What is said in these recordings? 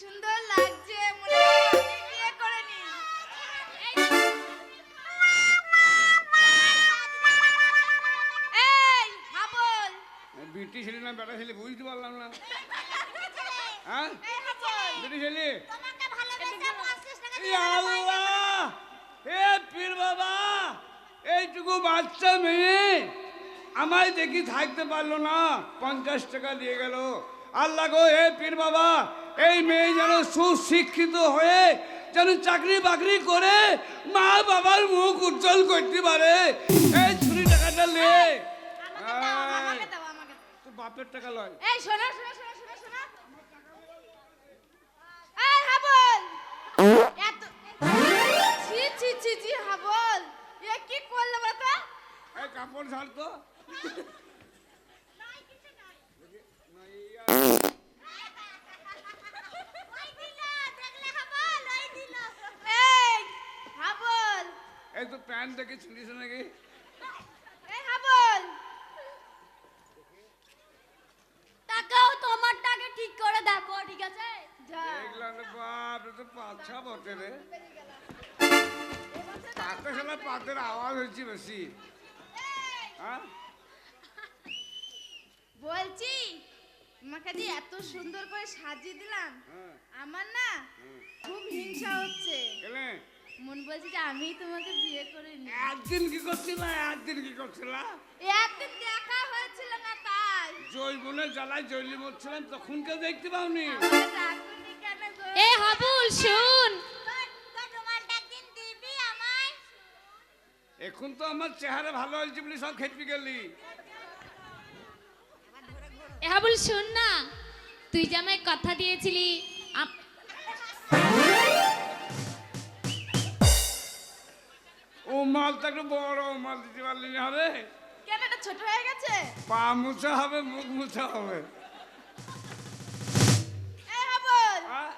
সুন্দর লাগছে মনে বিয়ে করে নি এই হাবল বিটি ছেলে না বেটা ছেলে বুঝতে পারলাম না। হ্যাঁ? এই হাবল বিটি ছেলে তোমাকে ভালোবেসে 50 টাকা এই আল্লাহ! হে পীর বাবা! এইটুকু বাচ্চা মেয়ে আমায় দেখি থাকতে পারল না। পঞ্চাশ টাকা দিয়ে গেল। আল্লাহ গো হে পীর বাবা! এই মেয়ে যেন সুশিক্ষিত হয়ে যেন চাকরি বাকরি করে মা বাবার মুখ উজ্জ্বল করতে পারে। এই ছুরি টাকাটা লে বাপের টাকা লয়। এই শোনো শোনো শোনো শোনো শোনো। এই হাবল। এত ছি ছি ছি ছি হাবল। এ কি করলে বলতো এই কাপড় ছাড় তো এই হাবল তো প্যান্ট নাকি তোমারটাকে ঠিক করে দেখো ঠিক আছে? দেখলাম বাপ এ তো পাছা বটে রে। পাতে শালা পাতের আওয়াজ হচ্ছে বেশি। হ্যাঁ? বলছি আমাকে যে এত সুন্দর করে সাজিয়ে দিলাম হ্যাঁ। আমার না খুব হিংসা হচ্ছে। মন বলছে যে আমি তোমাকে বিয়ে করে নি একদিন কি করছিল? একদিন কি করছিল? একদিন দেখা হয়েছিল না তাই। জৈবনে জ্বালায় জৈলি মরছিলাম তখন কেউ দেখতে পাওনি? এ হাবুল শুন। এখন তো আমার চেহারা ভালো হয়েছে বলে সব খেপি গেলি। এ হাবুল শুন না। তুই যে আমায় কথা দিয়েছিলি একটু বড় মাল দিতে পারলি না হবে কেন এটা ছোট হয়ে গেছে? পা মুছা হবে মুখ মুছা হবে। হ্যাঁ?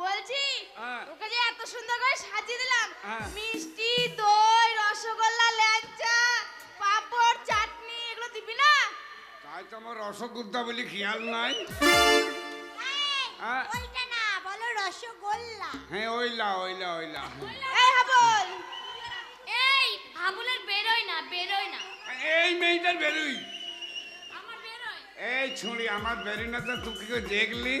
বলছি হ্যাঁ। ওকে যে এত সুন্দর করে সাজিয়ে দিলাম হ্যাঁ। মিষ্টি দই রসগোল্লা ল্যাংচা পাঁপড় চাটনি এগুলো দিবি না? তাই তো আমার রসগোল্লা বলি খেয়াল নাই। হ্যাঁ ওইটা না বলো রসগোল্লা। হ্যাঁ ওইলা ওইলা ওইলা। এই হাবল এই হাবুলের বেরোয় না বেরোয় না এই মেয়েটার বেরুই আমার বেরোয় এই ছুঁড়ি আমার বেরি না তো তুই কি করে দেখলি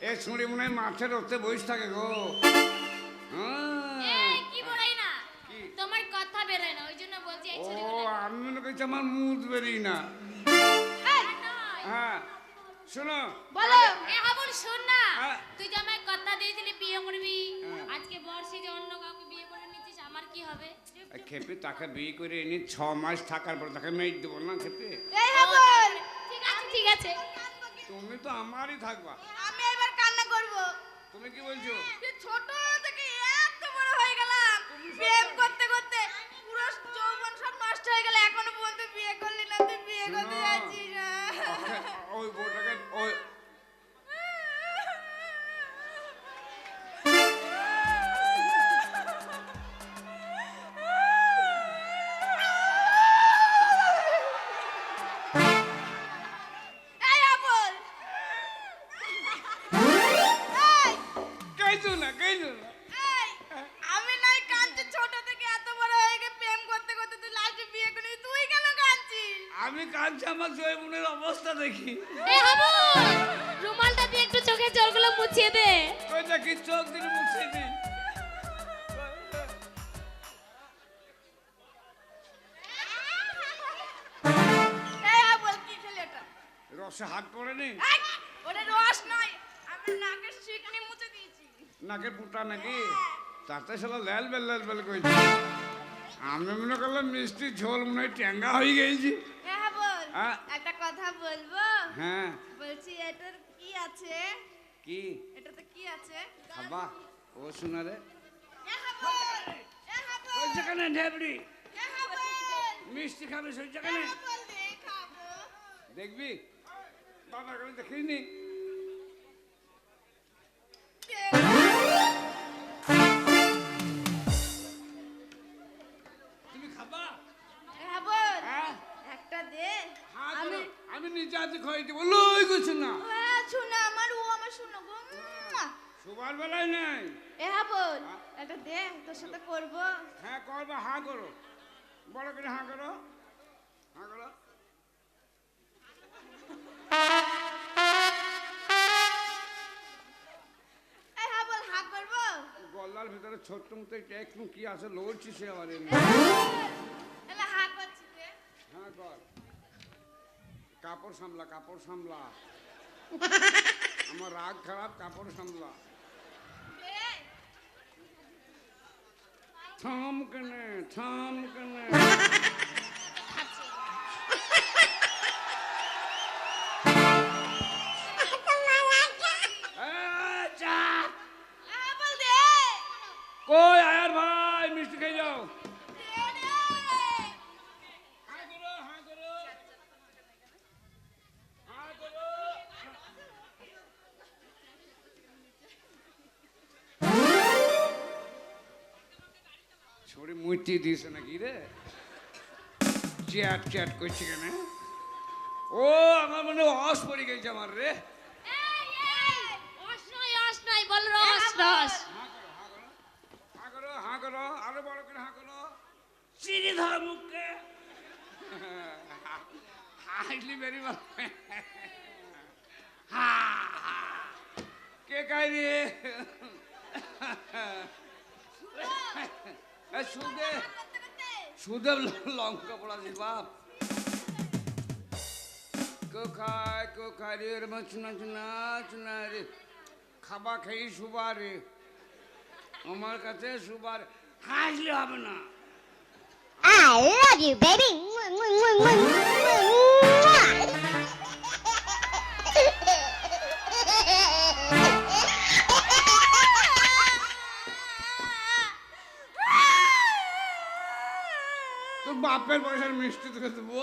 এই ছুঁড়ি মনে হয় মাছের ওতে বসে থাকে গো হ্যাঁ। এই কি বেরোয় না তোমার কথা বেরোয় না ওই জন্য বলছি এই ও আমি মনে করছি আমার মুখ বেরি না হ্যাঁ শোনো বলো এ হাবুল শোন না হ্যাঁ। তুই যে আমায় কথা দিয়েছিলি বিয়ে করবি হ্যাঁ। আজকে বর্ষে যে হবে। খেপে তাকে বিয়ে করে এনে ছ মাস থাকার পর তাকে মেয়ে দেবো না খেপে? ঠিক আছে ঠিক আছে। তুমি তো আমারই থাকবা। আমি এবার কান্না করব। তুমি কি বলছো? ছোট আমি কাঁদছি আমার জয়মনের অবস্থা দেখি। এ রুমালটা দিয়ে একটু চোখের জলগুলো মুছিয়ে দে। দেখি চোখ দিলে মুছে দি। রসে হাত ওটা রস নয় আমি নাকের শিকনি মুছে দিয়েছি। নাকে পুটা নাকি? তাতে শালা লাল বেল লাল বেল কইছি। আমি মনে করলাম মিষ্টি ঝোল মনে হয় ট্যাঙ্গা হয়ে গেছি। হ্যাঁ হ্যাঁ হ্যাঁ। একটা কথা বলব? হ্যাঁ। বলছি এটার কি আছে? কি? এটাতে কি আছে? খাবা ও শোনা রে ওই যেখানে ঢেবড়ি মিষ্টি খাবে সেই যেখানে দেখবি? বাবা করে দেখিনি তুমি আমি নিজে হাতে বলল ওই কিছু না হ্যাঁ শোনো আমার ও আমার শোনো গো শোবার বেলায় নাই। এ হাবল এটা দে তোর সাথে করব। হ্যাঁ করবা হা করো। বড় করে হা করো হা করো। করব। গল্লার ভিতরে ছোট্ট মতো একটু কি আছে লড়ছি সে আবার এমনি এলা হাক করছি দে হ্যাঁ কর কাপড় সামলা কাপড় সামলা। আমার রাগ খারাপ কাপড় সামলা। থাম কেনে থাম কেনে। মুইটি দিয়েছে নাকি রে? চ্যাট চ্যাট করছে কেন? ও আমার মনে অস পড়ে গেছে আমার রে। এই এই অস নয় অস নয় বল। রস রস হাঁ করো হাঁ করো আরও বড় করে হাঁ করো। চিনি ধর মুখকে। হাসলি বেরি কে কাই রে? সুদে করতে করতে সুদে লঙ্কা পড়া বাপ। কোখায় খায় রে খাবা খেয়ে শুবার রে। আমার কাছে শুবার হাসলে হবে না. তোর বাপের পয়সার মিষ্টি তোকে দেবো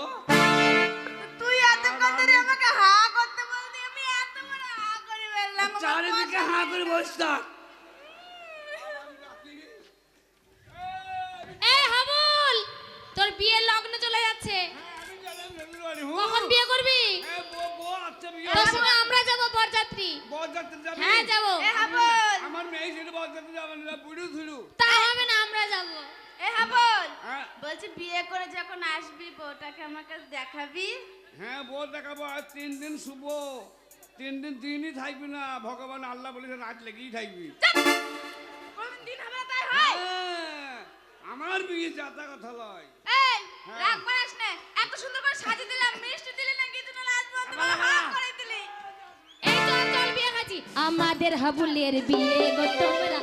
তুই এতক্ষণ ধরে আমাকে হা করতে বলতি আমি এত বড় হা করে ফেললাম চারিদিকে হাঁ করে বসে থাক এ হাবুল তোর বিয়ের লগ্ন চলে যাচ্ছে। কখন বিয়ে করবি? তোর সঙ্গে আমরা যাব বরযাত্রী। হ্যাঁ যাব? এ হাবল আমার মেয়ে ছিল বরযাত্রী যাবে না বুড়ো ধুলু তা হবে না আমরা যাব এ হাবল হ্যাঁ বলছি বিয়ে করে যখন আসবি বউটাকে দেখাবি? হ্যাঁ বউ দেখাবো। আর তিন দিন শুভ। তিন দিন দিনই থাকবি না। ভগবান আল্লাহ বলেছে রাত লেগেই থাকবি। দিন হবে তাই হয়। হ্যাঁ, আমার বিয়ে যাতা কথা লয়। এই হ্যাঁ। রাগ করিস না। এত সুন্দর করে সাজিয়ে দিলাম মিষ্টি দিলি না কিছু না লাজ বন্ধ করে দিলি। এই চল চল বিয়ে খাচ্ছি। আমাদের হাবুলের বিয়ে গো তোমরা